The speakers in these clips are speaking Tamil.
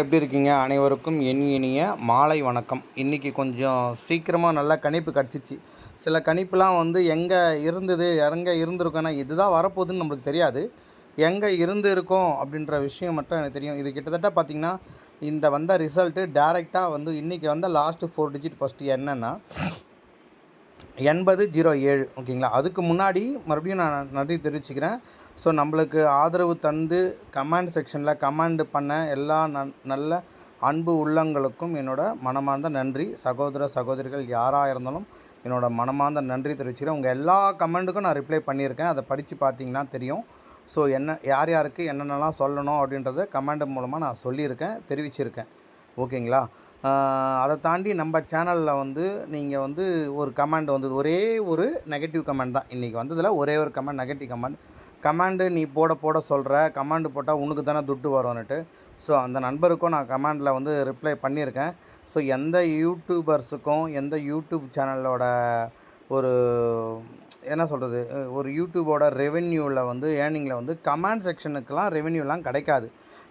எப்படி இருக்கீங்க? அனைவருக்கும் என் இனிய மாலை வணக்கம். இன்றைக்கி கொஞ்சம் சீக்கிரமாக நல்லா கணிப்பு கிடச்சிச்சு. சில கணிப்புலாம் வந்து எங்கே இருந்தது எங்கே இருந்திருக்கோன்னா இதுதான் வரப்போகுதுன்னு நம்மளுக்கு தெரியாது. எங்கே இருந்து இருக்கோம் அப்படின்ற விஷயம் மட்டும் எனக்கு தெரியும். இது கிட்டத்தட்ட பார்த்திங்கன்னா இந்த வந்த ரிசல்ட்டு டேரெக்டாக வந்து இன்றைக்கி வந்த லாஸ்ட்டு ஃபோர் டிஜிட் ஃபஸ்ட்டு என்னென்னா எண்பது ஜீரோ ஏழு ஓகேங்களா? அதுக்கு முன்னாடி மறுபடியும் நான் நன்றி தெரிவிச்சுக்கிறேன். ஸோ நம்மளுக்கு ஆதரவு தந்து கமெண்ட் செக்ஷனில் கமெண்ட் பண்ண எல்லா நன் நல்ல அன்பு உள்ளங்களுக்கும் என்னோடய மனமார்ந்த நன்றி. சகோதர சகோதரிகள் யாராக இருந்தாலும் என்னோடய மனமார்ந்த நன்றி தெரிவிச்சுக்கிறேன். உங்கள் எல்லா கமெண்ட்டுக்கும் நான் ரிப்ளை பண்ணியிருக்கேன். அதை படித்து பார்த்தீங்கன்னா தெரியும். ஸோ என்ன யார் யாருக்கு என்னென்னலாம் சொல்லணும் அப்படின்றத கமெண்ட் மூலமாக நான் சொல்லியிருக்கேன் தெரிவிச்சிருக்கேன். ஓகேங்களா? அதை தாண்டி நம்ம சேனலில் வந்து நீங்கள் வந்து ஒரு கமெண்ட் வந்தது. ஒரே ஒரு நெகட்டிவ் கமெண்ட் தான். இன்றைக்கி வந்ததில் ஒரே ஒரு கமெண்ட் நெகட்டிவ் கமெண்ட் கமாண்டு நீ போட போட சொல்கிற கமாண்டு போட்டால் உனக்கு தானே துட்டு வரும்னுட்டு. ஸோ அந்த நண்பருக்கும் நான் கமாண்டில் வந்து ரிப்ளை பண்ணியிருக்கேன். ஸோ எந்த யூடியூபர்ஸுக்கும் எந்த யூடியூப் சேனலோட ஒரு என்ன சொல்கிறது ஒரு யூடியூபோட ரெவென்யூவில் வந்து ஏர்னிங்கில் வந்து கமெண்ட் செக்ஷனுக்கெலாம் ரெவென்யூலாம் கிடைக்காது.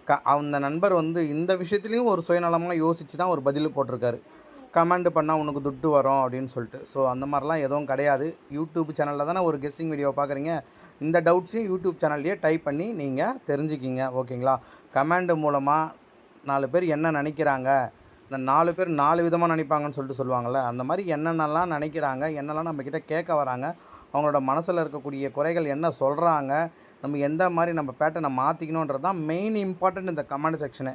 க அந்த நண்பர் வந்து இந்த விஷயத்துலேயும் ஒரு சுயநலமாக யோசித்து தான் ஒரு பதில் போட்டிருக்காரு. கமெண்ட் பண்ணால் உனக்கு துட்டு வரும் அப்படின்னு சொல்லிட்டு. ஸோ அந்த மாதிரிலாம் எதுவும் கிடையாது. யூடியூப் சேனலில் தானே ஒரு கெஸ்ஸிங் வீடியோ பார்க்குறீங்க இந்த டவுட்ஸையும் யூடியூப் சேனல்லையே டைப் பண்ணி நீங்கள் தெரிஞ்சுக்கிங்க. ஓகேங்களா கமெண்ட் மூலமாக நாலு பேர் என்ன நினைக்கிறாங்க? இந்த நாலு பேர் நாலு விதமாக நினைப்பாங்கன்னு சொல்லிட்டு சொல்லுவாங்கள்ல அந்த மாதிரி என்னென்னலாம் நினைக்கிறாங்க? என்னெல்லாம் நம்மக்கிட்ட கேட்க வராங்க? அவங்களோட மனசில் இருக்கக்கூடிய குறைகள் என்ன சொல்கிறாங்க நம்ம எந்த மாதிரி நம்ம பேட்டனை மாற்றிக்கணுன்றது தான் மெயின் இம்பார்ட்டன்ட் இந்த comment section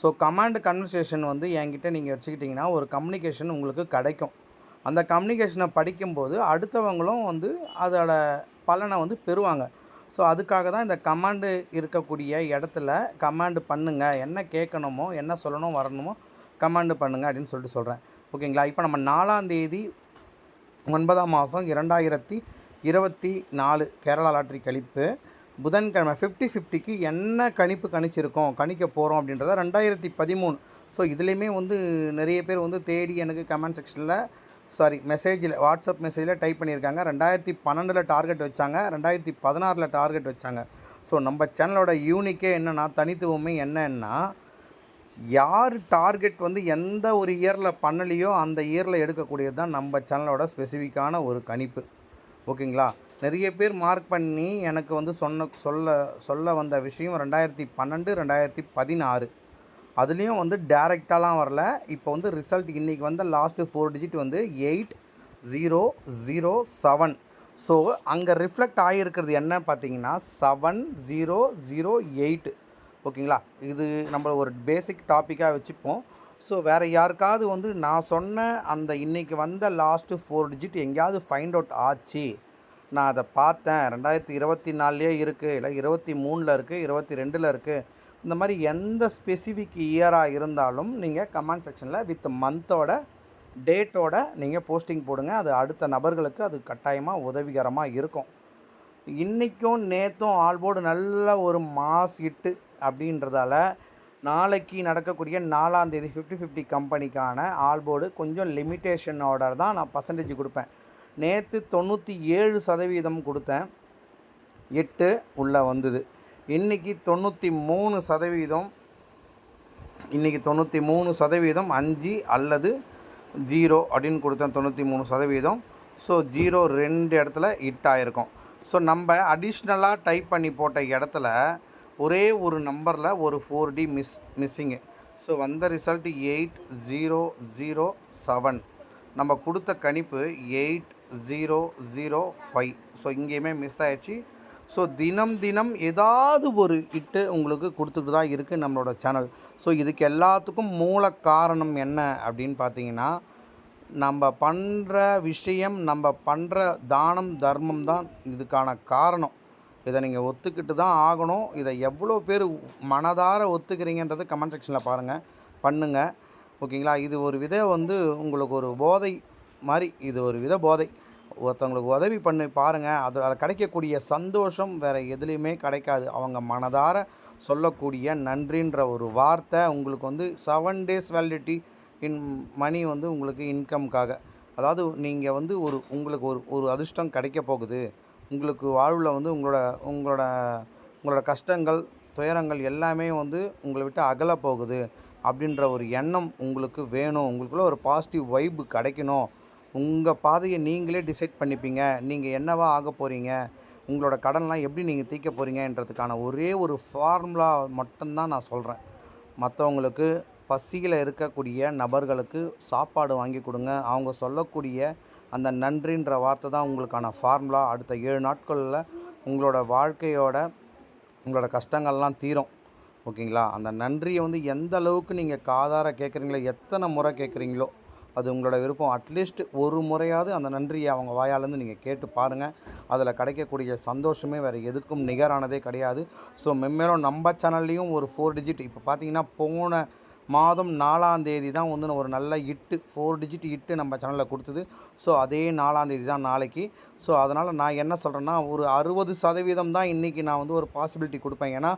so command conversation வந்து என்கிட்ட நீங்கள் வச்சுக்கிட்டிங்கன்னா ஒரு கம்யூனிகேஷன் உங்களுக்கு கிடைக்கும். அந்த கம்யூனிகேஷனை படிக்கும்போது அடுத்தவங்களும் வந்து அதோட பலனை வந்து பெறுவாங்க. ஸோ அதுக்காக தான் இந்த கமாண்டு இருக்கக்கூடிய இடத்துல கமாண்டு பண்ணுங்கள் என்ன கேட்கணுமோ என்ன சொல்லணும் வரணுமோ கமாண்டு பண்ணுங்கள் அப்படின்னு சொல்லிட்டு சொல்கிறேன் ஓகேங்களா? இப்போ நம்ம நாலாம் தேதி ஒன்பதாம் மாதம் இரண்டாயிரத்தி இருபத்தி நாலு கேரளா லாட்ரி கழிப்பு. புதன்கிழமை ஃபிஃப்டி ஃபிஃப்டிக்கு என்ன கணிப்பு கணிச்சிருக்கோம் கணிக்க போகிறோம் அப்படின்றத ரெண்டாயிரத்தி பதிமூணு. ஸோ இதுலேயுமே வந்து நிறைய பேர் வந்து தேடி எனக்கு கமெண்ட் செக்ஷனில் சாரி மெசேஜில் வாட்ஸ்அப் மெசேஜில் டைப் பண்ணியிருக்காங்க. ரெண்டாயிரத்தி பன்னெண்டில் டார்கெட் வச்சாங்க. ரெண்டாயிரத்தி பதினாறில் டார்கெட் வச்சாங்க. ஸோ நம்ம சேனலோட யூனிக்கே என்னென்னா தனித்துவமே என்னன்னா யார் டார்கெட் வந்து எந்த ஒரு இயரில் பண்ணலையோ அந்த இயரில் எடுக்கக்கூடியது தான் நம்ம சேனலோட ஸ்பெசிஃபிக்கான ஒரு கணிப்பு. ஓகேங்களா நிறைய பேர் மார்க் பண்ணி எனக்கு வந்து சொன்ன சொல்ல சொல்ல வந்த விஷயம் ரெண்டாயிரத்தி பன்னெண்டு ரெண்டாயிரத்தி பதினாறு. அதுலேயும் வந்து டேரெக்டாலாம் வரல. இப்போ வந்து ரிசல்ட் இன்றைக்கி வந்த லாஸ்ட்டு ஃபோர் டிஜிட் வந்து eight zero zero seven so அங்கே ரிஃப்ளெக்ட் ஆகியிருக்கிறது என்ன பார்த்தீங்கன்னா செவன் ஜீரோ ஜீரோ எயிட் ஓகேங்களா? இது நம்ம ஒரு பேசிக் டாப்பிக்காக வச்சுப்போம். ஸோ வேறு யாருக்காவது வந்து நான் சொன்ன அந்த இன்றைக்கி வந்த லாஸ்ட்டு ஃபோர் டிஜிட் எங்கேயாவது ஃபைண்ட் அவுட் ஆச்சு? நான் அதை பார்த்தேன். ரெண்டாயிரத்தி இருபத்தி நாலுலேயே இருக்குது இல்லை இருபத்தி மூணில் இருக்குது இருபத்தி ரெண்டில் இருக்குது இந்த மாதிரி எந்த ஸ்பெசிஃபிக் இயராக இருந்தாலும் நீங்கள் கமெண்ட் செக்ஷனில் வித் மந்தோட டேட்டோட நீங்கள் போஸ்டிங் போடுங்க. அது அடுத்த நபர்களுக்கு அது கட்டாயமாக உதவிகரமாக இருக்கும். இன்றைக்கும் நேற்றும் ஆல்போர்டு நல்ல ஒரு மாஸ் இட்டு அப்படின்றதால நாளைக்கு நடக்கக்கூடிய நாலாம் தேதி ஃபிஃப்டி ஃபிஃப்டி கம்பெனிக்கான ஆல்போர்டு கொஞ்சம் லிமிட்டேஷனோட தான் நான் பர்சன்டேஜ் கொடுப்பேன். நேற்று தொண்ணூற்றி ஏழு சதவீதம் கொடுத்தேன். எட்டு உள்ளே வந்தது. இன்றைக்கி தொண்ணூற்றி மூணு சதவீதம் இன்றைக்கி தொண்ணூற்றி மூணு சதவீதம் அஞ்சு அல்லது ஜீரோ அப்படின்னு கொடுத்தேன் தொண்ணூற்றி மூணு சதவீதம். ஸோ ஜீரோ ரெண்டு இடத்துல ஹிட் ஆகிருக்கும் ஸோ நம்ம அடிஷ்னலாக டைப் பண்ணி போட்ட இடத்துல ஒரே ஒரு நம்பரில் ஒரு four D miss missing so வந்த result eight zero zero seven நம்ம கொடுத்த கணிப்பு eight zero zero five so இங்கேயுமே மிஸ் ஆயிடுச்சு. ஸோ தினம் தினம் ஏதாவது ஒரு இட்டு உங்களுக்கு கொடுத்துட்டு தான் இருக்குது நம்மளோட சேனல் ஸோ இதுக்கு எல்லாத்துக்கும் மூல காரணம் என்ன அப்படின்னு பார்த்தீங்கன்னா நம்ம பண்ணுற விஷயம் நம்ம பண்ணுற தானம் தர்மம் தான் இதுக்கான காரணம். இதை நீங்கள் ஒத்துக்கிட்டு தான் ஆகணும். இதை எவ்வளோ பேர் மனதார ஒத்துக்கிறீங்கன்றது கமெண்ட் செக்ஷனில் பாருங்கள் பண்ணுங்கள் ஓகேங்களா? இது ஒரு வித வந்து உங்களுக்கு ஒரு போதை மாதிரி இது ஒரு வித போதை. ஒருத்தவங்களுக்கு உதவி பண்ணி பாருங்கள் அதில் கிடைக்கக்கூடிய சந்தோஷம் வேறு எதுலேயுமே கிடைக்காது. அவங்க மனதார சொல்லக்கூடிய நன்றின்ற ஒரு வார்த்தை உங்களுக்கு வந்து seven days validity in money வந்து உங்களுக்கு இன்கம்காக அதாவது நீங்கள் வந்து ஒரு உங்களுக்கு ஒரு ஒரு அதிர்ஷ்டம் கிடைக்க போகுது. உங்களுக்கு வாழ்வில் வந்து உங்களோட உங்களோட உங்களோட கஷ்டங்கள் துயரங்கள் எல்லாமே வந்து உங்களை விட்டு அகல போகுது. அப்படின்ற ஒரு எண்ணம் உங்களுக்கு வேணும். உங்களுக்குள்ள ஒரு பாசிட்டிவ் வைப்பு கிடைக்கணும். உங்கள் பாதையை நீங்களே டிசைட் பண்ணிப்பீங்க. நீங்கள் என்னவா ஆக போகிறீங்க உங்களோட கடன்லாம் எப்படி நீங்கள் தீர்க்க போகிறீங்கன்றதுக்கான ஒரே ஒரு ஃபார்முலா மட்டும்தான் நான் சொல்கிறேன் மற்றவங்களுக்கு பசியில் இருக்கக்கூடிய நபர்களுக்கு சாப்பாடு வாங்கி கொடுங்க. அவங்க சொல்லக்கூடிய அந்த நன்றின்ற வார்த்தை தான் உங்களுக்கான ஃபார்முலா அடுத்த ஏழு நாட்களில் உங்களோட வாழ்க்கையோட உங்களோட கஷ்டங்கள்லாம் தீரும். ஓகேங்களா? அந்த நன்றியை வந்து எந்த அளவுக்கு நீங்கள் காதார கேட்குறீங்களோ எத்தனை முறை கேட்குறீங்களோ அது உங்களோட விருப்பம். அட்லீஸ்ட் ஒரு முறையாவது அந்த நன்றியை அவங்க வாயாலேருந்து நீங்கள் கேட்டு பாருங்கள் அதில் கிடைக்கக்கூடிய சந்தோஷமே வேறு எதுக்கும் நிகரானதே கிடையாது. ஸோ மெம்மேலும் நம்ம சேனல்லையும் ஒரு ஃபோர் டிஜிட் இப்போ பார்த்தீங்கன்னா போன மாதம் நாலாம் தேதி தான் வந்து ஒரு நல்ல இட்டு ஃபோர் டிஜிட் இட்டு நம்ம சேனலில் கொடுத்தது. ஸோ அதே நாலாம் தேதி தான் நாளைக்கு. ஸோ அதனால் நான் என்ன சொல்கிறேன்னா ஒரு அறுபது சதவீதம் தான் இன்றைக்கி நான் வந்து ஒரு பாசிபிலிட்டி கொடுப்பேன். ஏன்னா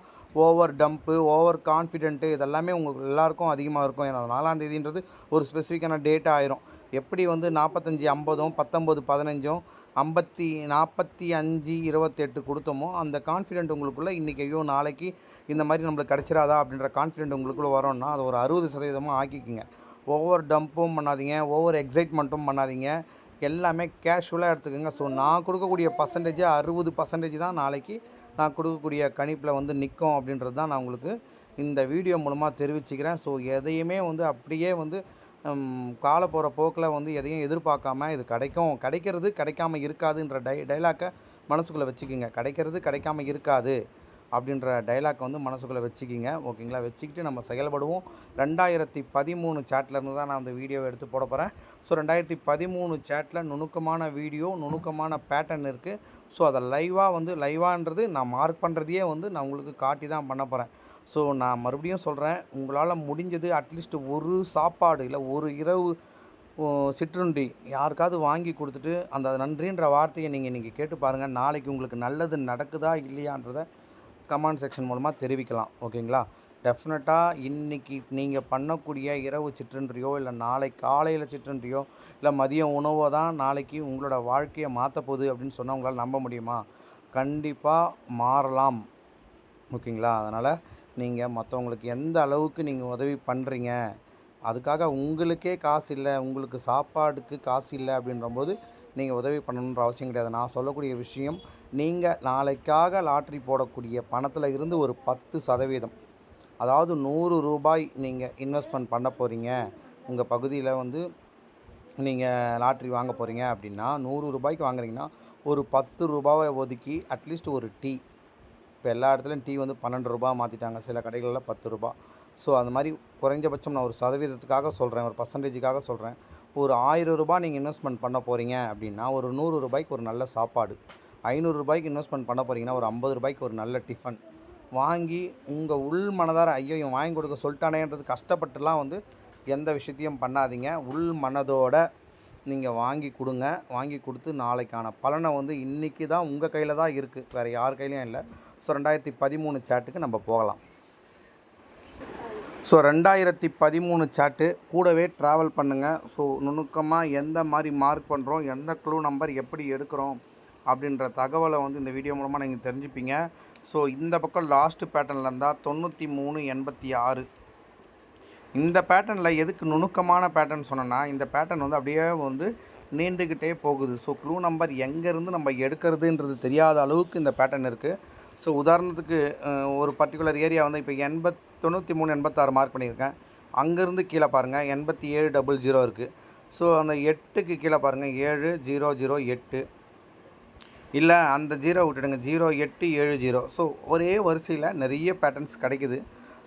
ஓவர் டம்ப்பு ஓவர் கான்ஃபிடென்ட்டு இதெல்லாமே உங்களுக்கு எல்லாருக்கும் அதிகமாக இருக்கும். ஏன்னா நாலாம் தேதின்றது ஒரு ஸ்பெசிஃபிக்கான டேட் ஆயிரும். எப்படி வந்து நாற்பத்தஞ்சி ஐம்பதும் பத்தொம்பது பதினஞ்சும் ஐம்பத்தி நாற்பத்தி அஞ்சு இருபத்தெட்டு கொடுத்தோமோ அந்த கான்ஃபிடென்ட் உங்களுக்குள்ளே இன்றைக்கி ஐயோ நாளைக்கு இந்த மாதிரி நம்மளுக்கு கிடச்சிடாதா அப்படின்ற கான்ஃபிடென்ட் உங்களுக்குள்ளே வரோம்னா அது ஒரு அறுபது சதவீதமாக ஆக்கிக்கிங்க. ஓவர் டம்ப்பும் பண்ணாதீங்க ஓவர் எக்ஸைட்மெண்ட்டும் பண்ணாதீங்க. எல்லாமே கேஷுவலாக எடுத்துக்கோங்க. ஸோ நான் கொடுக்கக்கூடிய பர்சன்டேஜ் அறுபது பர்சன்டேஜ் தான் நாளைக்கு நான் கொடுக்கக்கூடிய கணிப்பில் வந்து நிற்கும் அப்படின்றது தான் நான் உங்களுக்கு இந்த வீடியோ மூலமாக தெரிவிச்சுக்கிறேன். ஸோ எதையுமே வந்து அப்படியே வந்து கால போகிற போக்கில் வந்து எதையும் எதிர்பார்க்காம இது கிடைக்கும். கிடைக்கிறது கிடைக்காம இருக்காதுன்ற டை டைலாக்கை மனசுக்குள்ளே வச்சுக்கிங்க. கிடைக்கிறது கிடைக்காம இருக்காது. அப்படின்ற டைலாக் வந்து மனசுக்குள்ளே வச்சுக்கிங்க. ஓகேங்களா? வச்சுக்கிட்டு நம்ம செயல்படுவோம். ரெண்டாயிரத்தி பதிமூணு சேட்லேருந்து தான் நான் அந்த வீடியோவை எடுத்து போட போகிறேன் ஸோ ரெண்டாயிரத்தி பதிமூணு சேட்டில் நுணுக்கமான வீடியோ நுணுக்கமான பேட்டர்ன் இருக்குது ஸோ அதை லைவாக வந்து லைவான்றது நான் மார்க் பண்ணுறதையே வந்து நான் உங்களுக்கு காட்டி தான் பண்ண போகிறேன் ஸோ நான் மறுபடியும் சொல்கிறேன் உங்களால் முடிஞ்சது அட்லீஸ்ட் ஒரு சாப்பாடு இல்லை ஒரு இரவு சிற்றுண்டி யாருக்காவது வாங்கி கொடுத்துட்டு அந்த நன்றின்ற வார்த்தையை நீங்கள் இன்றைக்கி கேட்டு பாருங்கள் நாளைக்கு உங்களுக்கு நல்லது நடக்குதா இல்லையான்றதை கமெண்ட் செக்ஷன் மூலமாக தெரிவிக்கலாம் ஓகேங்களா? டெஃபினட்டாக இன்றைக்கி நீங்கள் பண்ணக்கூடிய இரவு சிற்றன்றியோ இல்லை நாளை காலையில் சிற்றன்றியோ இல்லை மதியம் உணவோ தான் நாளைக்கு உங்களோட வாழ்க்கையை மாற்ற போகுது அப்படின்னு சொன்னால் உங்களால் நம்ப முடியுமா? கண்டிப்பாக மாறலாம் ஓகேங்களா? அதனால் நீங்கள் மற்றவங்களுக்கு எந்த அளவுக்கு நீங்கள் உதவி பண்ணுறீங்க அதுக்காக உங்களுக்கே காசு இல்லை உங்களுக்கு சாப்பாடுக்கு காசு இல்லை அப்படின்றபோது நீங்கள் உதவி பண்ணணுன்ற அவசியம் கிடையாது. நான் சொல்லக்கூடிய விஷயம் நீங்கள் நாளைக்காக லாட்ரி போடக்கூடிய பணத்தில் இருந்து ஒரு பத்து சதவீதம் அதாவது நூறு ரூபாய் நீங்கள் இன்வெஸ்ட்மெண்ட் பண்ண போகிறீங்க உங்கள் பகுதியில் வந்து நீங்கள் லாட்ரி வாங்க போகிறீங்க அப்படின்னா நூறு ரூபாய்க்கு வாங்குறீங்கன்னா ஒரு பத்து ரூபாவை ஒதுக்கி அட்லீஸ்ட் ஒரு டீ. இப்போ எல்லா இடத்துலையும் டீ வந்து பன்னெண்டு ரூபா மாற்றிட்டாங்க சில கடைகளில் பத்து ரூபா ஸோ அந்த மாதிரி குறைஞ்சபட்சம் நான் ஒரு சதவீதத்துக்காக சொல்கிறேன் ஒரு பர்சன்டேஜுக்காக சொல்கிறேன் ஒரு ஆயிரம் ரூபாய் நீங்கள் இன்வெஸ்ட்மெண்ட் பண்ண போகிறீங்க அப்படின்னா ஒரு நூறு ரூபாய்க்கு ஒரு நல்ல சாப்பாடு. ஐநூறு ரூபாய்க்கு இன்வெஸ்ட்மெண்ட் பண்ண போகிறீங்கன்னா ஒரு ஐம்பது ரூபாய்க்கு ஒரு நல்ல டிஃபன் வாங்கி உங்கள் உள் மனதார ஐயோ இவன் வாங்கி கொடுக்க சொல்லிட்டானேன்றது கஷ்டப்பட்டுலாம் வந்து எந்த விஷயத்தையும் பண்ணாதீங்க. உள் மனதோட நீங்கள் வாங்கி கொடுங்க. வாங்கி கொடுத்து நாளைக்கான பலனை வந்து இன்றைக்கி தான் உங்கள் கையில் தான் இருக்குது வேறு யார் கையிலையும் இல்லை. ஸோ ரெண்டாயிரத்தி பதிமூணு சேட்டுக்கு நம்ம போகலாம். ஸோ ரெண்டாயிரத்தி பதிமூணு சாட்டு கூடவே ட்ராவல் பண்ணுங்கள் ஸோ நுணுக்கமாக எந்த மாதிரி மார்க் பண்ணுறோம் எந்த க்ளூ நம்பர் எப்படி எடுக்கிறோம் அப்படின்ற தகவலை வந்து இந்த வீடியோ மூலமாக நீங்கள் தெரிஞ்சுப்பீங்க. ஸோ இந்த பக்கம் லாஸ்ட்டு பேட்டர்னில் இருந்தால் தொண்ணூற்றி மூணு எண்பத்தி ஆறு. இந்த பேட்டர்னில் எதுக்கு நுணுக்கமான பேட்டர்ன் சொன்னேன்னா இந்த பேட்டர்ன் வந்து அப்படியே வந்து நீண்டுக்கிட்டே போகுது. ஸோ க்ளூ நம்பர் எங்கேருந்து நம்ம எடுக்கிறதுன்றது தெரியாத அளவுக்கு இந்த பேட்டர்ன் இருக்குது ஸோ உதாரணத்துக்கு ஒரு பர்டிகுலர் ஏரியா வந்து இப்போ எண்பத் தொண்ணூற்றி மூணு எண்பத்தாறு மார்க் பண்ணியிருக்கேன். அங்கேருந்து கீழே பாருங்கள் எண்பத்தி ஏழு டபுள் ஜீரோ இருக்குது ஸோ அந்த எட்டுக்கு கீழே பாருங்கள் ஏழு ஜீரோ ஜீரோ எட்டு. இல்லை அந்த ஜீரோ விட்டுடுங்க ஜீரோ எட்டு ஏழு ஜீரோ. ஸோ ஒரே வரிசையில் நிறைய பேட்டர்ன்ஸ் கிடைக்குது.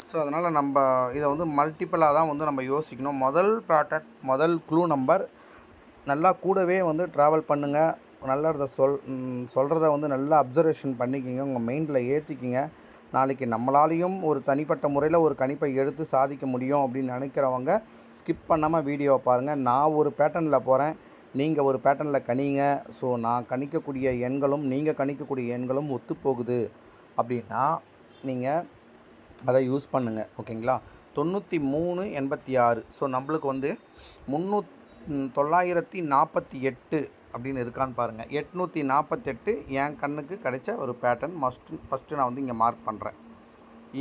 ஸோ அதனால் நம்ம இதை வந்து மல்டிப்பிளாக தான் வந்து நம்ம யோசிக்கணும். முதல் பேட்டர்ன் முதல் க்ளூ நம்பர் நல்லா கூடவே வந்து ட்ராவல் பண்ணுங்கள் நல்லதை சொல் சொல்கிறத வந்து நல்லா அப்சர்வேஷன் பண்ணிக்கிங்க. உங்கள் மைண்டில் ஏற்றிக்கிங்க நாளைக்கு நம்மளாலையும் ஒரு தனிப்பட்ட முறையில் ஒரு கணிப்பை எடுத்து சாதிக்க முடியும் அப்படின்னு நினைக்கிறவங்க ஸ்கிப் பண்ணாமல் வீடியோவை பாருங்கள் நான் ஒரு பேட்டர்னில் போகிறேன் நீங்கள் ஒரு பேட்டர்னில் கணிங்க ஸோ நான் கணிக்கக்கூடிய எண்களும் நீங்கள் கணிக்கக்கூடிய எண்களும் ஒத்துப்போகுது. அப்படின்னா நீங்கள் அதை யூஸ் பண்ணுங்கள் ஓகேங்களா? தொண்ணூற்றி மூணு எண்பத்தி ஆறு. ஸோ நம்மளுக்கு வந்து முந்நூ தொள்ளாயிரத்தி நாற்பத்தி எட்டு அப்படின்னு இருக்கான்னு பாருங்கள் எட்நூற்றி நாற்பத்தெட்டு என் கண்ணுக்கு கிடைச்ச ஒரு பேட்டர்ன் மஸ்ட்டு ஃபஸ்ட்டு நான் வந்து இங்கே மார்க் பண்ணுறேன்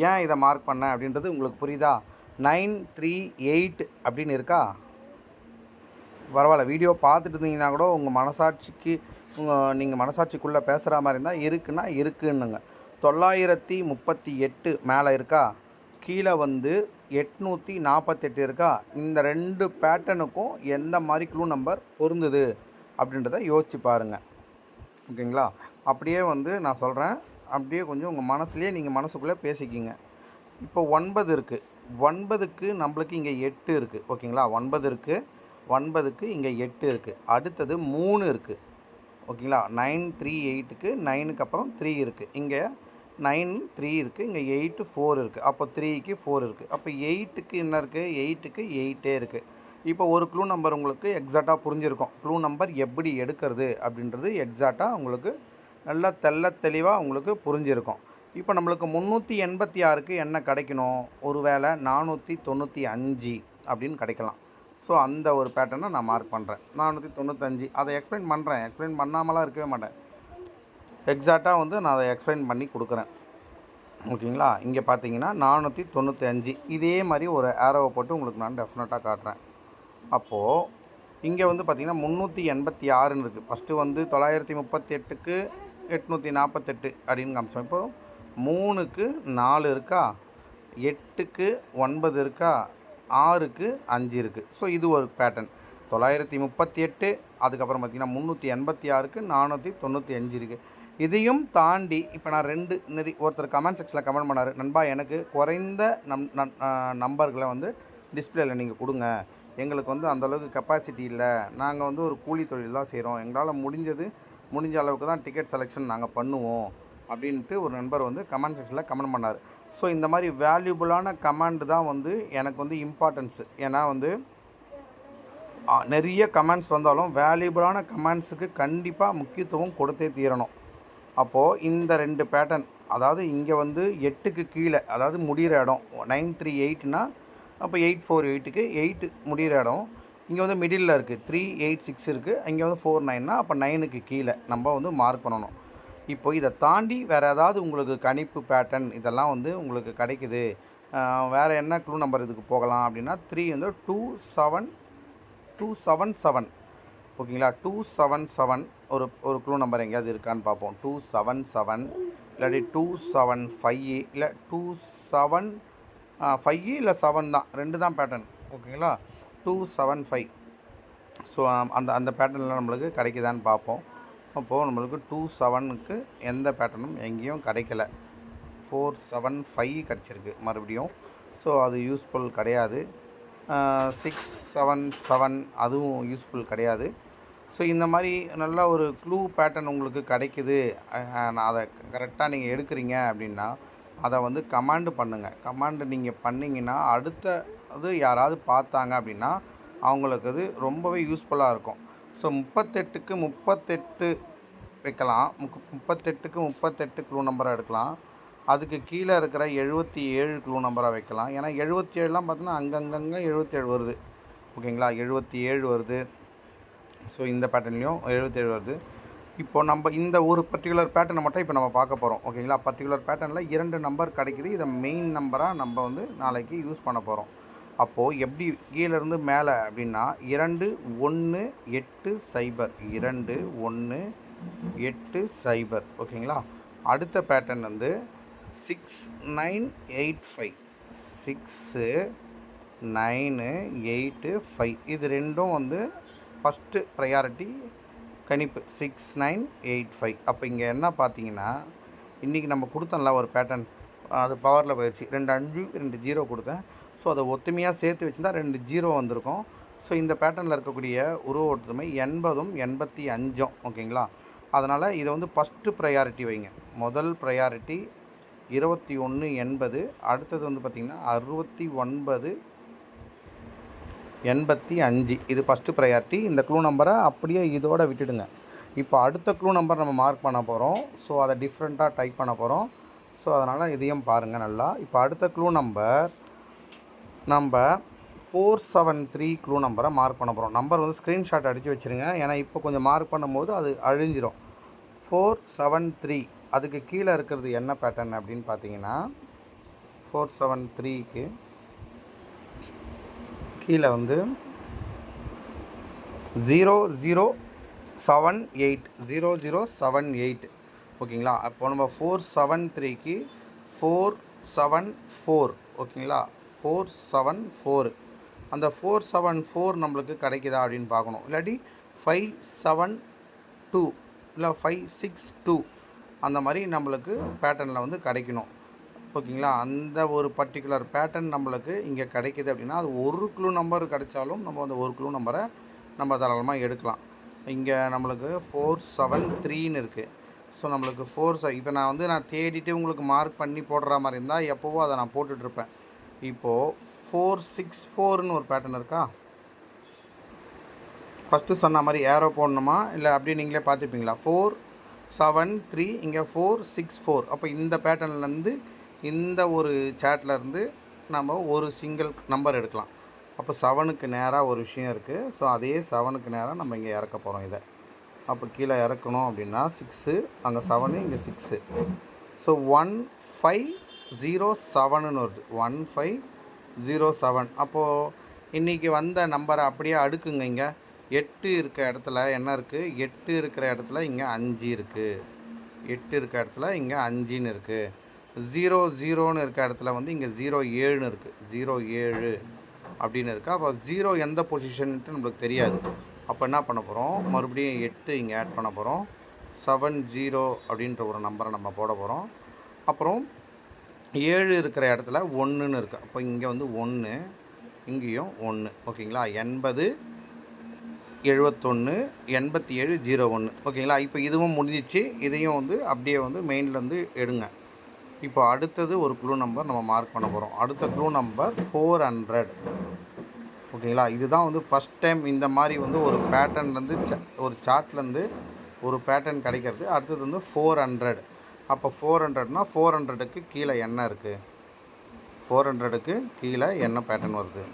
ஏன் இதை மார்க் பண்ணேன் அப்படின்றது உங்களுக்கு புரியுதா? நைன் த்ரீ எயிட் அப்படின்னு இருக்கா? பரவாயில்ல வீடியோ பார்த்துட்டு இருந்தீங்கன்னா கூட உங்கள் மனசாட்சிக்கு உங்கள் நீங்கள் மனசாட்சிக்குள்ளே பேசுகிற மாதிரி இருந்தால் இருக்குன்னா இருக்குன்னுங்க. தொள்ளாயிரத்தி முப்பத்தி எட்டு மேலே இருக்கா? கீழே வந்து எட்நூற்றி நாற்பத்தெட்டு இருக்கா? இந்த ரெண்டு பேட்டனுக்கும் எந்த மாதிரி க்ளூ நம்பர் பொருந்துது? அப்படின்றத யோசிச்சு பாருங்கள் ஓகேங்களா? அப்படியே வந்து நான் சொல்கிறேன் அப்படியே கொஞ்சம் உங்கள் மனசுலேயே நீங்கள் மனசுக்குள்ளே பேசிக்கிங்க. இப்போ ஒன்பது இருக்குது ஒன்பதுக்கு நம்மளுக்கு இங்கே எட்டு இருக்குது ஓகேங்களா? ஒன்பது இருக்குது ஒன்பதுக்கு இங்கே எட்டு இருக்குது அடுத்தது மூணு இருக்குது ஓகேங்களா? நைன் த்ரீ எயிட்டுக்கு நைனுக்கு அப்புறம் த்ரீ இருக்குது இங்கே நைன் த்ரீ இருக்குது இங்கே எயிட்டு ஃபோர் இருக்குது அப்போ த்ரீக்கு ஃபோர் இருக்குது அப்போ எயிட்டுக்கு என்ன இருக்குது எயிட்டுக்கு எயிட்டே இருக்குது இப்போ ஒரு க்ளூ நம்பர் உங்களுக்கு எக்ஸாக்டாக புரிஞ்சிருக்கும். க்ளூ நம்பர் எப்படி எடுக்கிறது அப்படின்றது எக்ஸாக்டாக உங்களுக்கு நல்லா தெள்ள தெளிவாக உங்களுக்கு புரிஞ்சிருக்கும். இப்போ நம்மளுக்கு முந்நூற்றி எண்பத்தி ஆறுக்கு என்ன கிடைக்கணும்? ஒருவேளை நானூற்றி தொண்ணூற்றி அஞ்சு அப்படின்னு கிடைக்கலாம். ஸோ அந்த ஒரு பேட்டர்னை நான் மார்க் பண்ணுறேன் நானூற்றி தொண்ணூத்தஞ்சு அதை எக்ஸ்பிளைன் பண்ணுறேன் எக்ஸ்பிளைன் பண்ணாமலாம் இருக்கவே மாட்டேன். எக்ஸாக்டாக வந்து நான் அதை எக்ஸ்பிளைன் பண்ணி கொடுக்குறேன். ஓகேங்களா? இங்கே பார்த்தீங்கன்னா நானூற்றி தொண்ணூற்றி அஞ்சு. இதே மாதிரி ஒரு ஏரோவை போட்டு உங்களுக்கு நான் டெஃபினட்டாக காட்டுறேன். அப்போது இங்கே வந்து பார்த்திங்கன்னா முந்நூற்றி எண்பத்தி ஆறுன்னு இருக்குது ஃபஸ்ட்டு வந்து தொள்ளாயிரத்தி முப்பத்தி எட்டுக்கு எட்நூற்றி நாற்பத்தெட்டு அப்படின்னு காமிச்சோம். இப்போது மூணுக்கு நாலு இருக்கா? எட்டுக்கு ஒன்பது இருக்கா? ஆறுக்கு அஞ்சு இருக்குது ஸோ இது ஒரு பேட்டர்ன் தொள்ளாயிரத்தி முப்பத்தி எட்டு அதுக்கப்புறம் பார்த்திங்கன்னா முந்நூற்றி எண்பத்தி ஆறுக்கு நானூற்றி தொண்ணூற்றி அஞ்சு இருக்குது இதையும் தாண்டி இப்போ நான் ரெண்டு நெறி ஒருத்தர் கமெண்ட் செக்ஷனில் கமெண்ட் பண்ணார். நண்பா எனக்கு குறைந்த நம் நம்பர்களை வந்து டிஸ்பிளேயில் நீங்கள் கொடுங்க. எங்களுக்கு வந்து அந்தளவுக்கு கெப்பாசிட்டி இல்லை. நாங்கள் வந்து ஒரு கூலி தொழில் தான் செய்கிறோம் எங்களால் முடிஞ்சது முடிஞ்ச அளவுக்கு தான் டிக்கெட் செலெக்ஷன் நாங்கள் பண்ணுவோம் அப்படின்ட்டு ஒரு நண்பர் வந்து கமெண்ட் செக்ஷனில் கமெண்ட் பண்ணார். ஸோ இந்த மாதிரி வேல்யூபுளான கமெண்ட் தான் வந்து எனக்கு வந்து இம்பார்ட்டன்ஸு ஏன்னா வந்து நிறைய கமெண்ட்ஸ் வந்தாலும் வேல்யூபுளான கமெண்ட்ஸுக்கு கண்டிப்பாக முக்கியத்துவம் கொடுத்தே தீரணும். அப்போது இந்த ரெண்டு பேட்டர்ன் அதாவது இங்கே வந்து எட்டுக்கு கீழே அதாவது முடிகிற இடம் நைன் த்ரீ எயிட்னா அப்போ எயிட் ஃபோர் எயிட்டுக்கு எயிட்டு முடிகிற இடம். இங்கே வந்து மிடில் இருக்குது த்ரீ எயிட் சிக்ஸ் இருக்குது இங்கே வந்து ஃபோர் நைன்னா அப்போ நைனுக்கு கீழே நம்ம வந்து மார்க் பண்ணணும். இப்போ இதை தாண்டி வேறு ஏதாவது உங்களுக்கு கணிப்பு பேட்டர்ன் இதெல்லாம் வந்து உங்களுக்கு கிடைக்குது. வேறு என்ன க்ளூ நம்பர் இதுக்கு போகலாம் அப்படின்னா த்ரீ வந்து two seven two seven seven ஓகேங்களா டூ செவன் செவன் ஒரு ஒரு க்ளூ நம்பர் எங்கேயாவது இருக்கான்னு பார்ப்போம். டூ செவன் செவன் இல்லாட்டி டூ செவன் ஃபைவ் இல்லை டூ செவன் ஃபைவ் இல்லை செவன் தான். ரெண்டு தான் பேட்டர்ன் ஓகேங்களா? டூ செவன் ஃபைவ் ஸோ அந்த அந்த பேட்டர்னில் நம்மளுக்கு கிடைக்குதான்னு பார்ப்போம். அப்போது நம்மளுக்கு டூ செவனுக்கு எந்த பேட்டர்னும் எங்கேயும் கிடைக்கல. ஃபோர் செவன் ஃபைவ் கிடச்சிருக்கு மறுபடியும். ஸோ அது யூஸ்ஃபுல் கிடையாது. சிக்ஸ் செவன் செவன் அதுவும் யூஸ்ஃபுல் கிடையாது. ஸோ இந்த மாதிரி நல்ல ஒரு க்ளூ பேட்டர்ன் உங்களுக்கு கிடைக்குது. நான் அதை கரெக்டாக நீங்கள் எடுக்கிறீங்க அப்படின்னா அதை வந்து கமாண்டு பண்ணுங்கள் கமாண்டு நீங்கள் பண்ணிங்கன்னா அடுத்த அது யாராவது பார்த்தாங்க அப்படின்னா அவங்களுக்கு அது ரொம்பவே யூஸ்ஃபுல்லாக இருக்கும். ஸோ முப்பத்தெட்டுக்கு முப்பத்தெட்டு வைக்கலாம். முக் முப்பத்தெட்டுக்கு முப்பத்தெட்டு க்ளூ நம்பராக எடுக்கலாம். அதுக்கு கீழே இருக்கிற எழுபத்தி ஏழு க்ளூ நம்பராக வைக்கலாம். ஏன்னா எழுபத்தி ஏழுலாம் பார்த்தீங்கன்னா அங்கங்கங்கே எழுபத்தேழு வருது. ஓகேங்களா? எழுபத்தி ஏழு வருது. ஸோ இந்த பேட்டர்ன்லேயும் எழுபத்தேழு வருது. இப்போ நம்ம இந்த ஒரு பர்டிகுலர் பேட்டர்னை மட்டும் இப்போ நம்ம பார்க்க போகிறோம் ஓகேங்களா பர்டிகுலர் பேட்டர்னில் இரண்டு நம்பர் கிடைக்குது. இதை மெயின் நம்பராக நம்ம வந்து நாளைக்கு யூஸ் பண்ண போகிறோம் அப்போது எப்படி கீழேருந்து மேலே அப்படின்னா இரண்டு ஒன்று எட்டு சைபர் இரண்டு ஒன்று எட்டு சைபர் ஓகேங்களா அடுத்த பேட்டர்ன் வந்து six nine eight five six nine eight five இது ரெண்டும் வந்து ஃபஸ்ட்டு ப்ரையாரிட்டி கணிப்பு சிக்ஸ் நைன் எயிட் ஃபைவ். அப்போ இங்கே என்ன பார்த்தீங்கன்னா இன்றைக்கி நம்ம கொடுத்தோம்ல ஒரு பேட்டர்ன் அது பவரில் போயிடுச்சு. ரெண்டு அஞ்சு ரெண்டு ஜீரோ கொடுத்தேன். ஸோ அதை ஒத்துமையாக சேர்த்து வச்சுருந்தா ரெண்டு ஜீரோ வந்திருக்கும். ஸோ இந்த பேட்டர்னில் இருக்கக்கூடிய உருவ ஒற்றுமை எண்பதும் எண்பத்தி அஞ்சும் ஓகேங்களா? அதனால் இதை வந்து ஃபஸ்ட்டு ப்ரையாரிட்டி வைங்க. முதல் ப்ரையாரிட்டி இருபத்தி ஒன்று எண்பது அடுத்தது வந்து பார்த்திங்கன்னா அறுபத்தி ஒன்பது எண்பத்தி அஞ்சு. இது ஃபஸ்ட்டு ப்ரையாரிட்டி இந்த க்ளூ நம்பரை அப்படியே இதோடு விட்டுடுங்க. இப்போ அடுத்த க்ளூ நம்பர் நம்ம மார்க் பண்ண போகிறோம் ஸோ அதை டிஃப்ரெண்ட்டாக டைப் பண்ண போகிறோம் ஸோ அதனால் இதையும் பாருங்கள் நல்லா. இப்போ அடுத்த க்ளூ நம்பர் நம்ம ஃபோர் செவன் த்ரீ க்ளூ நம்பரை மார்க் பண்ண போகிறோம் நம்பர் வந்து ஸ்க்ரீன்ஷாட் அடித்து வச்சுருங்க. ஏன்னா இப்போ கொஞ்சம் மார்க் பண்ணும்போது அது அழிஞ்சிரும். ஃபோர் செவன் த்ரீ அதுக்கு கீழே இருக்கிறது என்ன பேட்டர்ன் அப்படின்னு பார்த்தீங்கன்னா ஃபோர் செவன் த்ரீக்கு கீழே வந்து zero zero seven eight zero zero seven eight ஓகேங்களா? அப்போ நம்ம ஃபோர் செவன் த்ரீக்கு ஃபோர் செவன் ஃபோர் ஓகேங்களா? ஃபோர் செவன் ஃபோர் அந்த ஃபோர் செவன் ஃபோர் நம்மளுக்கு கிடைக்குதா அப்படின்னு பார்க்கணும். இல்லாட்டி ஃபைவ் செவன் டூ இல்லை ஃபைவ் சிக்ஸ் டூ அந்த மாதிரி நம்மளுக்கு பேட்டர்னில் வந்து கிடைக்கணும். ஓகேங்களா? அந்த ஒரு பர்டிகுலர் பேட்டர்ன் நம்மளுக்கு இங்கே கிடைக்கிது அப்படின்னா அது ஒரு க்ளூ நம்பர் கிடைச்சாலும் நம்ம அந்த ஒரு க்ளூ நம்பரை நம்ம தாராளமாக எடுக்கலாம். இங்கே நம்மளுக்கு ஃபோர் செவன் த்ரீன்னு இருக்குது ஸோ நம்மளுக்கு ஃபோர் இப்போ நான் வந்து நான் தேடிட்டு உங்களுக்கு மார்க் பண்ணி போடுற மாதிரி இருந்தால் எப்போவோ அதை நான் போட்டுட்ருப்பேன். இப்போது ஃபோர் சிக்ஸ் ஃபோர்னு ஒரு பேட்டர்ன் இருக்கா? ஃபஸ்ட்டு சொன்ன மாதிரி ஏரோ போடணுமா? இல்லை அப்படி நீங்களே பார்த்துப்பீங்களா? ஃபோர் செவன் த்ரீ இங்கே ஃபோர் சிக்ஸ் ஃபோர் அப்போ இந்த பேட்டர்ன்லேருந்து இந்த ஒரு சேட்லேருந்து நம்ம ஒரு சிங்கிள் நம்பர் எடுக்கலாம். அப்போ செவனுக்கு நேராக ஒரு விஷயம் இருக்குது ஸோ அதே செவனுக்கு நேராக நம்ம இங்கே இறக்க போகிறோம் இதை. அப்போ கீழே இறக்கணும் அப்படின்னா சிக்ஸு அங்கே செவனு இங்கே six so one five zero செவனுன்னு வருது. ஒன் ஃபைவ் ஜீரோ செவன் அப்போது இன்றைக்கி வந்த நம்பரை அப்படியே அடுக்குங்க இங்கே. எட்டு இருக்க இடத்துல என்ன இருக்குது எட்டு இருக்கிற இடத்துல இங்கே அஞ்சு இருக்குது எட்டு இருக்க இடத்துல இங்கே அஞ்சுன்னு இருக்குது ஜீரோ ஜீரோன்னு இருக்க இடத்துல வந்து இங்கே ஜீரோ ஏழுன்னு இருக்குது ஜீரோ ஏழு அப்படின்னு இருக்குது அப்போ ஜீரோ எந்த பொசிஷன்ட்டு நம்மளுக்கு தெரியாது. அப்போ என்ன பண்ண போகிறோம் மறுபடியும் எட்டு இங்கே ஆட் பண்ண போகிறோம் செவன் ஜீரோ அப்படின்ற ஒரு நம்பரை நம்ம போட போகிறோம் அப்புறம் ஏழு இருக்கிற இடத்துல ஒன்றுன்னு இருக்குது அப்போ இங்கே வந்து ஒன்று இங்கேயும் ஒன்று ஓகேங்களா? எண்பது எழுபத்தொன்று எண்பத்தி ஏழு ஜீரோ ஒன்று ஓகேங்களா? இப்போ இதுவும் முடிஞ்சிச்சு. இதையும் வந்து அப்படியே வந்து மெயின்லேருந்து எடுங்க. இப்போ அடுத்தது ஒரு க்ளூ நம்பர் நம்ம மார்க் பண்ண போகிறோம் அடுத்த க்ளூ நம்பர் ஃபோர் ஹண்ட்ரட் ஓகேங்களா? இதுதான் வந்து ஃபஸ்ட் டைம் இந்த மாதிரி வந்து ஒரு பேட்டர்ன்லேருந்து ஒரு சார்ட்லேருந்து ஒரு பேட்டர்ன் கிடைக்கிறது. அடுத்தது வந்து ஃபோர் ஹண்ட்ரட் அப்போ ஃபோர் ஹண்ட்ரட்னா ஃபோர் ஹண்ட்ரடுக்கு கீழே என்ன இருக்குது ஃபோர் ஹண்ட்ரடுக்கு கீழே என்ன பேட்டர்ன் வருது?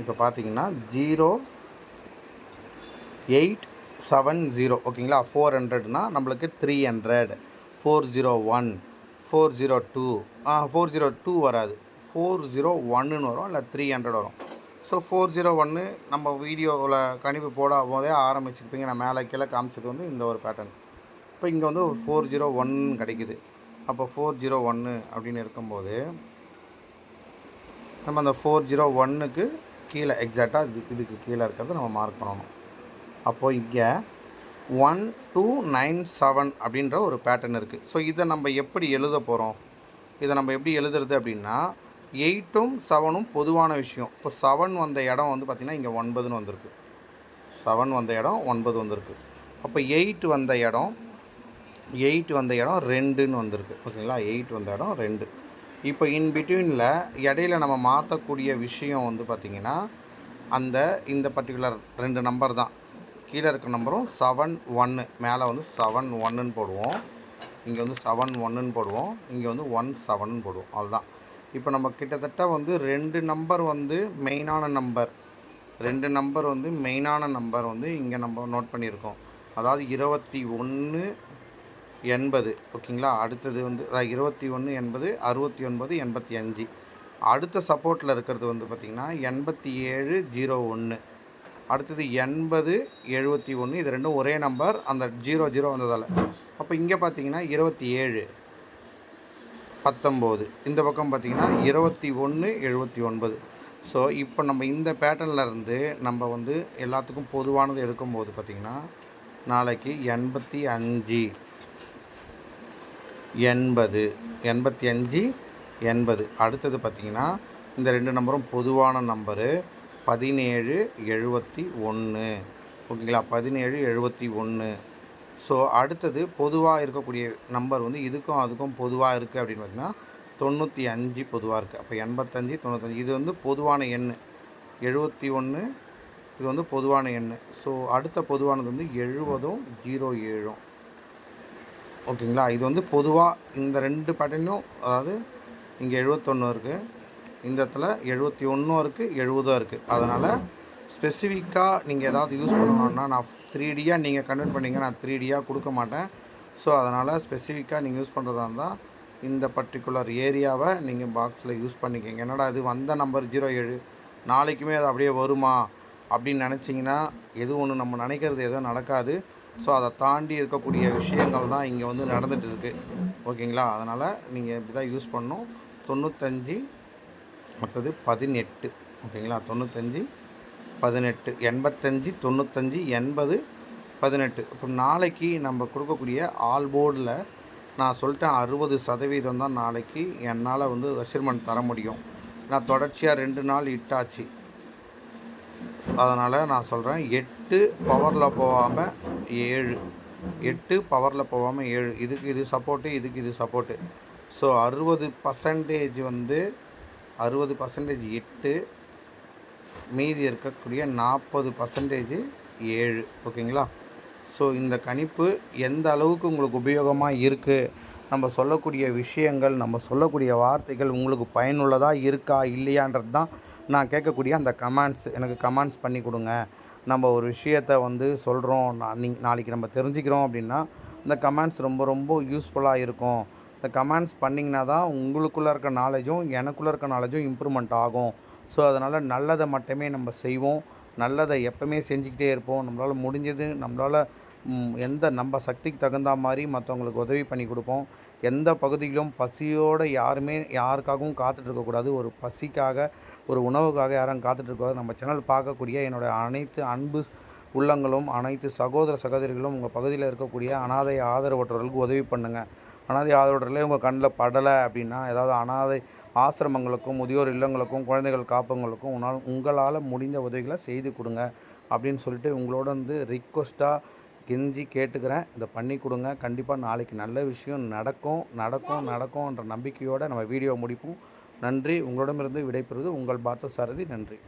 இப்போ பார்த்தீங்கன்னா ஜீரோ எயிட் செவன் ஜீரோ ஓகேங்களா? ஃபோர் ஹண்ட்ரட்னால் நம்மளுக்கு three hundred four zero one four zero two ஆ ஃபோர் ஜீரோ டூ வராது. ஃபோர் ஜீரோ ஒன்னுன்னு வரும் இல்லை த்ரீ ஹண்ட்ரட் வரும். ஸோ ஃபோர் ஜீரோ ஒன்று நம்ம வீடியோவில் கணிப்பு போட போதே ஆரம்பிச்சிருப்பீங்க. நான் மேலே கீழே காமிச்சது வந்து இந்த ஒரு பேட்டர்ன் இப்போ இங்கே வந்து ஒரு ஃபோர் ஜீரோ ஒன் கிடைக்குது. அப்போ ஃபோர் ஜீரோ ஒன்று அப்படின்னு இருக்கும்போது நம்ம அந்த ஃபோர் ஜீரோ ஒன்னுக்கு கீழே எக்ஸாக்டாக இதுக்கு கீழே இருக்கிறத நம்ம மார்க் பண்ணணும். அப்போது இங்கே ஒன் டூ நைன் செவன் அப்படின்ற ஒரு பேட்டர்ன் இருக்குது ஸோ இதை நம்ம எப்படி எழுத போகிறோம் இதை நம்ம எப்படி எழுதுறது அப்படின்னா எயிட்டும் செவனும் பொதுவான விஷயம். இப்போ செவன் வந்த இடம் வந்து பார்த்திங்கன்னா இங்கே ஒன்பதுன்னு வந்திருக்கு. செவன் வந்த இடம் ஒன்பது வந்திருக்கு. அப்போ எயிட் வந்த இடம் எயிட் வந்த இடம் ரெண்டுன்னு வந்திருக்கு. ஓகேங்களா? எயிட் வந்த இடம் ரெண்டு. இப்போ இன் பிட்வீனில் இடையில நம்ம மாற்றக்கூடிய விஷயம் வந்து பார்த்திங்கன்னா அந்த இந்த பர்டிகுலர் ரெண்டு நம்பர் தான். கீழே இருக்க நம்பரும் செவன் ஒன்று மேலே வந்து செவன் ஒன்றுன்னு போடுவோம். இங்கே வந்து செவன் ஒன்றுன்னு போடுவோம். இங்கே வந்து ஒன் செவன் போடுவோம். அதுதான் இப்போ நம்ம கிட்டத்தட்ட வந்து ரெண்டு நம்பர் வந்து மெயினான நம்பர் ரெண்டு நம்பர் வந்து மெயினான நம்பர் வந்து இங்கே நம்ம நோட் பண்ணியிருக்கோம். அதாவது இருபத்தி ஒன்று எண்பது. ஓகேங்களா? அடுத்தது வந்து அதாவது இருபத்தி ஒன்று எண்பது அறுபத்தி ஒன்பது எண்பத்தி அஞ்சு. அடுத்த சப்போர்ட்டில் இருக்கிறது வந்து பார்த்திங்கன்னா எண்பத்தி ஏழு ஜீரோ ஒன்று அடுத்தது எண்பது எழுபத்தி ஒன்று இது ரெண்டும் ஒரே நம்பர். அந்த ஜீரோ ஜீரோ வந்ததால். அப்போ இங்கே பார்த்தீங்கன்னா இருபத்தி ஏழு பத்தொம்போது. இந்த பக்கம் பார்த்தீங்கன்னா இருபத்தி ஒன்று எழுபத்தி ஒன்பது. ஸோ இப்போ நம்ம இந்த பேட்டர்னில் இருந்து நம்ம வந்து எல்லாத்துக்கும் பொதுவானது எடுக்கும்போது பார்த்திங்கன்னா நாளைக்கு எண்பத்தி அஞ்சு எண்பது எண்பத்தி அஞ்சு எண்பது. அடுத்தது பார்த்திங்கன்னா இந்த ரெண்டு நம்பரும் பொதுவான நம்பரு. பதினேழு எழுபத்தி ஒன்று. ஓகேங்களா? பதினேழு எழுபத்தி ஒன்று. ஸோ அடுத்தது பொதுவாக இருக்கக்கூடிய நம்பர் வந்து இதுக்கும் அதுக்கும் பொதுவாக இருக்குது அப்படின்னு பார்த்தீங்கன்னா தொண்ணூற்றி அஞ்சு பொதுவாக இருக்குது அப்போ எண்பத்தஞ்சு தொண்ணூத்தஞ்சு. இது வந்து பொதுவான எண். எழுபத்தி ஒன்று இது வந்து பொதுவான எண். ஸோ அடுத்த பொதுவானது வந்து எழுபதும் ஜீரோ ஏழும். ஓகேங்களா? இது வந்து பொதுவாக இந்த ரெண்டு பேட்டர்னும் அதாவது இங்கே எழுபத்தொன்று இருக்குது இந்த இடத்துல எழுபத்தி ஒன்றும் இருக்குது எழுபதும் இருக்குது அதனால் ஸ்பெசிஃபிக்காக நீங்கள் ஏதாவது யூஸ் பண்ணணுன்னா நான் த்ரீ டியாக நீங்கள் கன்வெர்ட் பண்ணிங்க நான் த்ரீ டியாக கொடுக்க மாட்டேன். ஸோ அதனால் ஸ்பெசிஃபிக்காக நீங்கள் யூஸ் பண்ணுறதா இருந்தால் இந்த பர்டிகுலர் ஏரியாவை நீங்கள் பாக்ஸில் யூஸ் பண்ணிக்கோங்க. என்னடா இது வந்த நம்பர் ஜீரோ ஏழு நாளைக்குமே அது அப்படியே வருமா அப்படின்னு நினச்சிங்கன்னா எது ஒன்று நம்ம நினைக்கிறது எதுவும் நடக்காது. ஸோ அதை தாண்டி இருக்கக்கூடிய விஷயங்கள் தான் இங்கே வந்து நடந்துகிட்டு இருக்குது ஓகேங்களா அதனால் நீங்கள் இப்படி தான் யூஸ் பண்ணணும். தொண்ணூத்தஞ்சு மற்றது பதினெட்டு. ஓகேங்களா? தொண்ணூத்தஞ்சு பதினெட்டு. எண்பத்தஞ்சு தொண்ணூத்தஞ்சு எண்பது பதினெட்டு. இப்போ நாளைக்கு நம்ம கொடுக்கக்கூடிய ஆல் போர்டில் நான் சொல்லிட்டேன் அறுபது சதவீதம் தான் நாளைக்கு என்னால் வந்து அசைன்மெண்ட் தர முடியும். நான் தொடர்ச்சியாக ரெண்டு நாள் இட்டாச்சு. அதனால் நான் சொல்கிறேன் எட்டு பவரில் போகாமல் ஏழு. எட்டு பவரில் போகாமல் ஏழு. இதுக்கு இது சப்போர்ட்டு இதுக்கு இது சப்போர்ட்டு. ஸோ அறுபது பர்சன்டேஜ் வந்து அறுபது பர்சன்டேஜ் எட்டு மீதி இருக்கக்கூடிய நாற்பது பர்சன்டேஜ் ஏழு. ஓகேங்களா? ஸோ இந்த கணிப்பு எந்த அளவுக்கு உங்களுக்கு உபயோகமாக இருக்குது நம்ம சொல்லக்கூடிய விஷயங்கள் நம்ம சொல்லக்கூடிய வார்த்தைகள் உங்களுக்கு பயனுள்ளதாக இருக்கா இல்லையான்றது தான் நான் கேட்கக்கூடிய அந்த கமெண்ட்ஸ் எனக்கு கமெண்ட்ஸ் பண்ணி கொடுங்க. நம்ம ஒரு விஷயத்தை வந்து சொல்கிறோம் நான் நீ நாளைக்கு நம்ம தெரிஞ்சுக்கிறோம் அப்படின்னா இந்த கமெண்ட்ஸ் ரொம்ப ரொம்ப யூஸ்ஃபுல்லாக இருக்கும். இந்த கமெண்ட்ஸ் பண்ணிங்கன்னா தான் உங்களுக்குள்ளே இருக்க நாலேஜும் எனக்குள்ளே இருக்க நாலேஜும் இம்ப்ரூவ்மெண்ட் ஆகும். ஸோ அதனால் நல்லதை மட்டுமே நம்ம செய்வோம். நல்லதை எப்பவுமே செஞ்சுக்கிட்டே இருப்போம். நம்மளால் முடிஞ்சது நம்மளால் எந்த நம்ம சக்திக்கு தகுந்த மாதிரி மற்றவங்களுக்கு உதவி பண்ணி கொடுப்போம். எந்த பகுதியிலும் பசியோடு யாருமே யாருக்காகவும் காத்துட்ருக்கக்கூடாது ஒரு பசிக்காக ஒரு உணவுக்காக யாரும் காத்துட்டு நம்ம சேனல் பார்க்கக்கூடிய என்னோடய அனைத்து அன்பு உள்ளங்களும் அனைத்து சகோதர சகோதரிகளும் உங்கள் பகுதியில் இருக்கக்கூடிய அனாதை ஆதரவற்றவர்களுக்கு உதவி பண்ணுங்கள் அனாதை ஆதரவற்றர்களே உங்கள் கண்ணில் படலை அப்படின்னா ஏதாவது அனாதை ஆசிரமங்களுக்கும் முதியோர் இல்லங்களுக்கும் குழந்தைகள் காப்பங்களுக்கும் உன்னால் உங்களால் முடிந்த உதவிகளை செய்து கொடுங்க அப்படின்னு சொல்லிட்டு உங்களோட வந்து ரிக்வஸ்ட்டாக கெஞ்சி கேட்டுக்கிறேன். இதை பண்ணி கொடுங்க. கண்டிப்பாக நாளைக்கு நல்ல விஷயம் நடக்கும் நடக்கும் நடக்கும்ன்ற நம்பிக்கையோடு நம்ம வீடியோ முடிப்போம். நன்றி. உங்களிடமிருந்து விடைபெறுவது உங்கள் பார்த்த சாரதி. நன்றி.